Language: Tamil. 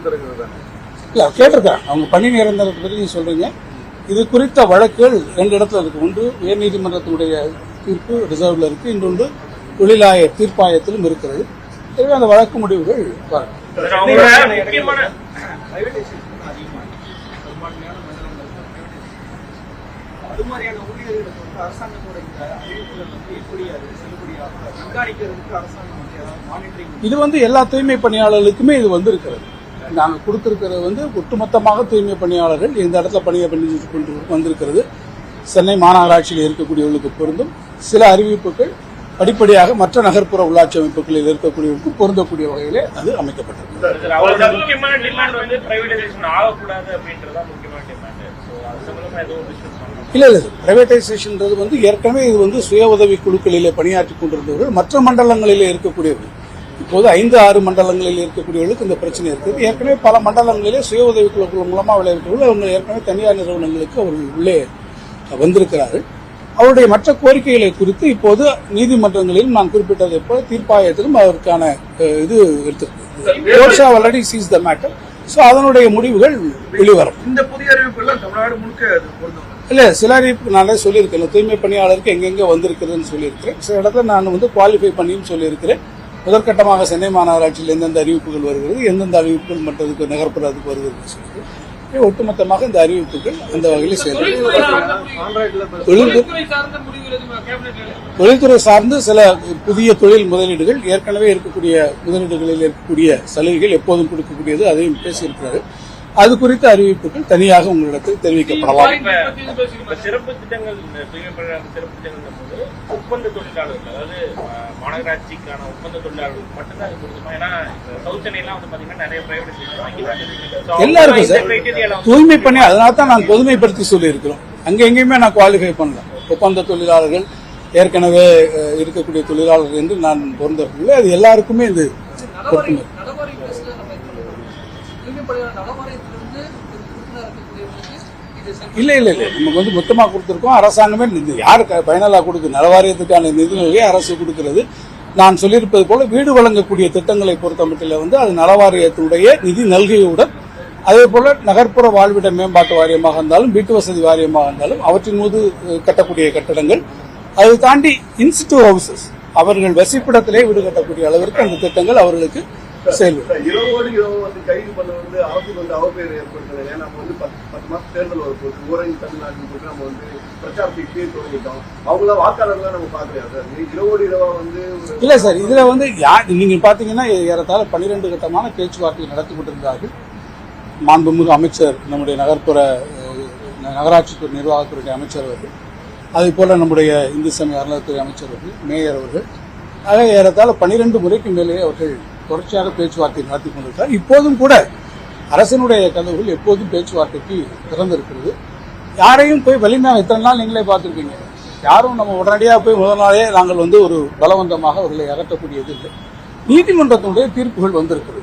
நிரந்தரங்கிறது? தானே இல்ல கேட்டிருக்கேன். அவங்க பணி நிரந்தரத்தை பற்றி நீங்க சொல்றீங்க. இது குறித்த வழக்குகள் ரெண்டு இடத்துல இருக்கு. ஒன்று உயர்நீதிமன்றத்தினுடைய தீர்ப்பு ரிசர்வ்ல இருக்கு. இன்னொன்று தொழிலாய தீர்ப்பாயத்திலும் இருக்கிறது. எனவே அந்த வழக்கு முடிவுகள் வரும் சார், அவங்களோட முக்கியமான அது மாதிரியான ஊழியர்களுக்கு வந்து அரசாங்கத்தோட இந்த அறிவிப்புகள் வந்து எப்படி அது செல்லுபடியாக கண்காணிக்கிறதுக்கு அரசாங்கம் வந்து ஏதாவது மானிட்டரிங் இது வந்து எல்லா தூய்மை பணியாளர்களுக்குமே இது வந்து இருக்கிறது நாங்கள் கொடுத்திருக்கிறது வந்து ஒட்டுமொத்தமாக தூய்மை பணியாளர்கள் இந்த இடத்துல பணியை பண்ணி கொண்டு வந்திருக்கிறது. சென்னை மாநகராட்சியில் இருக்கக்கூடியவர்களுக்கு பொருந்தும். சில அறிவிப்புகள் படிப்படியாக மற்ற நகர்ப்புற உள்ளாட்சி அமைப்புகளில் இருக்கக்கூடியவர்களுக்கு பொருந்தக்கூடிய வகையிலே அது பண்ணலாம் இல்ல இல்ல பிரைவேடைசேஷன்ன்றது வந்து ஏற்கனவே இது வந்து சுய உதவி குழுக்களிலே பணியாற்றி கொண்டிருந்தவர்கள் மற்ற மண்டலங்களிலே இருக்கக்கூடியவர்கள். இப்போது ஐந்து ஆறு மண்டலங்களில் இருக்கக்கூடியவர்களுக்கு இந்த பிரச்சனை இருக்குது. ஏற்கனவே பல மண்டலங்களிலே சுய உதவி குழுக்கள் மூலமா விளைவிக்கிறவர்கள் அவங்க ஏற்கனவே தனியார் நிறுவனங்களுக்கு அவர்கள் உள்ளே வந்திருக்கிறார்கள். அவருடைய மற்ற கோரிக்கைகளை குறித்து இப்போது நீதிமன்றங்களிலும் நான் குறிப்பிட்டதை போல தீர்ப்பாயத்திலும் அதற்கான இது எடுத்திருக்கு already seize the matter so அதனுடைய முடிவுகள் வெளிவரும். இந்த புதிய அறிவிப்பு எல்லாம் தமிழ்நாடு முழுக்க அது பொருந்தும்? இல்ல சில அறிவிப்பு நானே சொல்லியிருக்கேன். தூய்மை பணியாளருக்கு எங்கெங்க வந்திருக்குதுன்னு சொல்லியிருக்கிறேன். சில இடத்துல நான் வந்து குவாலிஃபை பண்ணியும் சொல்லியிருக்கிறேன். முதற்கட்டமாக சென்னை மாநகராட்சியில் எந்தெந்த அறிவிப்புகள் வருகிறது எந்தெந்த அறிவிப்புகள் மற்றதுக்கு நகர்ப்புறத்துக்கு வருகிறது சொல்லிட்டு ஒட்டுமொத்தமாக இந்த அறிவிப்புகள் அந்த வகையில் தொழில் தொழில்துறை சார்ந்து சில புதிய தொழில் முதலீடுகள் ஏற்கனவே இருக்கக்கூடிய முதலீடுகளில் இருக்கக்கூடிய சலுகைகள் எப்போதும் கொடுக்கக்கூடியது அதையும் பேசியிருக்கிறார்கள் அது குறித்த அறிவிப்புகள் தனியாக உங்களிடத்தில் தெரிவிக்கப்படலாம். சிறப்பு திட்டங்கள் ஒப்பந்த தொழிலாளர்கள் அதாவது மாநகராட்சிக்கான ஒப்பந்த மட்டும்தான் ஏன்னா வந்து பாத்தீங்கன்னா நிறைய எல்லாருக்கும் சார் தூய்மை பணி அதனால தான் நான் பொதுமைப்படுத்தி சொல்லியிருக்கிறோம். அங்க எங்கேயுமே நான் குவாலிஃபை பண்ணல. ஒப்பந்த தொழிலாளர்கள் ஏற்கனவே இருக்கக்கூடிய தொழிலாளர்கள் என்று நான் பொருந்தவில்லை. அது எல்லாருக்குமே இது நடைமுறை பொருந்தும் நடைமுறை பேசுல நம்ம இது பண்ணணும். தூய்மை பணியாளர் நடைமுறையிலிருந்து ஒரு உறுப்பினர் இருக்கக்கூடியவங்களுக்கு இது சென்று இல்லை இல்லை இல்லை. நமக்கு வந்து மொத்தமாக கொடுத்துருக்கோம். அரசாங்கமே நிதி யாரு பயனலா கொடுக்கு நலவாரியத்துக்கான நிதிநிலையை அரசு கொடுக்கிறது. நான் சொல்லியிருப்பது போல வீடு வழங்கக்கூடிய திட்டங்களை பொறுத்தமட்டில் வந்து அது நலவாரியத்துடைய நிதி நல்கையுடன் அதே போல நகர்ப்புற வாழ்விட மேம்பாட்டு வாரியமாக இருந்தாலும் வீட்டு வசதி வாரியமாக இருந்தாலும் அவற்றின் மீது கட்டக்கூடிய கட்டடங்கள். அதை தாண்டி இன்ஸ்டியூ ஹவுசஸ் அவர்கள் வசிப்பிடத்திலே வீடு கட்டக்கூடிய அளவிற்கு அந்த திட்டங்கள் அவர்களுக்கு செயல்படும் இரவோடு இரவு வந்து கைது பண்ண வந்து அரசுக்கு வந்து அவப்பெயர் ஏற்படுத்துறது. ஏன்னா நம்ம வந்து பத்து மாசம் தேர்தல் வரப்போகுது ஊரங்கி தமிழ்நாட்டில் போட்டு நம்ம வந்து பிரச்சாரத்துக்கு தொடங்கிட்டோம். அவங்கள வாக்காளர்லாம் நம்ம பார்க்கலையா சார்? இரவோடு இரவா வந்து இல்ல சார் இதுல வந்து யா- நீங்க பாத்தீங்கன்னா ஏறத்தாழ பன்னிரண்டு கட்டமான பேச்சுவார்த்தை நடத்தி கொண்டிருந்தார்கள். மாண்புமிகு அமைச்சர் நம்முடைய நகர்ப்புற நகராட்சித்துறை நிர்வாகத்துறை அமைச்சர் அவர்கள். அதே போல நம்முடைய இந்து சமய அறநிலையத்துறை அமைச்சர் அவர்கள் மேயர் அவர்கள். ஆக ஏறத்தாழ பன்னிரண்டு முறைக்கு மேலேயே அவர்கள் தொடர்ச்சியாக பேச்சுவார்த்தை நடத்தி கொண்டிருக்கிறார். இப்போதும் கூட அரசினுடைய கதவுகள் எப்போதும் பேச்சுவார்த்தைக்கு திறந்திருக்கிறது. யாரையும் போய் வலிமையாக இத்தனை நாள் நீங்களே பார்த்துருக்கீங்க யாரும் நம்ம உடனடியாக போய் முதல் நாளே நாங்கள் வந்து ஒரு பலவந்தமாக அவர்களை அகற்றக்கூடியது இல்லை நீதிமன்றத்தினுடைய தீர்ப்புகள் வந்திருக்கிறது.